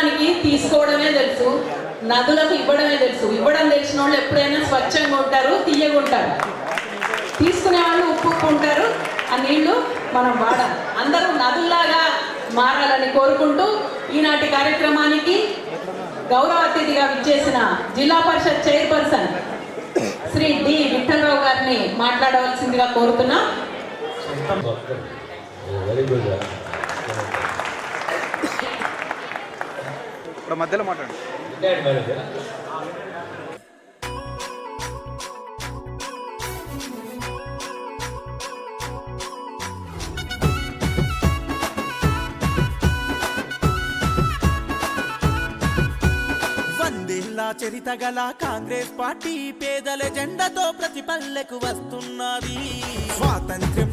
ప్రభుత్వానికి తీసుకోవడమే తెలుసు నదులకు ఇవ్వడమే తెలుసు. ఇవ్వడం తెలిసిన వాళ్ళు ఎప్పుడైనా స్వచ్ఛంగా ఉంటారు తీయగుంటారు తీసుకునే వాళ్ళు ఉప్పు ఉప్పు ఉంటారు ఆ నీళ్ళు మనం వాడాలి. అందరూ నదుల్లాగా మారాలని కోరుకుంటూ ఈనాటి కార్యక్రమానికి గౌరవ అతిథిగా విచ్చేసిన జిల్లా పరిషత్ చైర్పర్సన్ శ్రీ డి విఠలరావు గారిని మాట్లాడవలసిందిగా కోరుతున్నాం. ఇప్పుడు మధ్యలో మాట్లాడండి వందేళ్ళ చరిత గల కాంగ్రెస్ పార్టీ పేదల జెండాతో ప్రతి పల్లెకు వస్తున్నది. స్వాతంత్ర్యం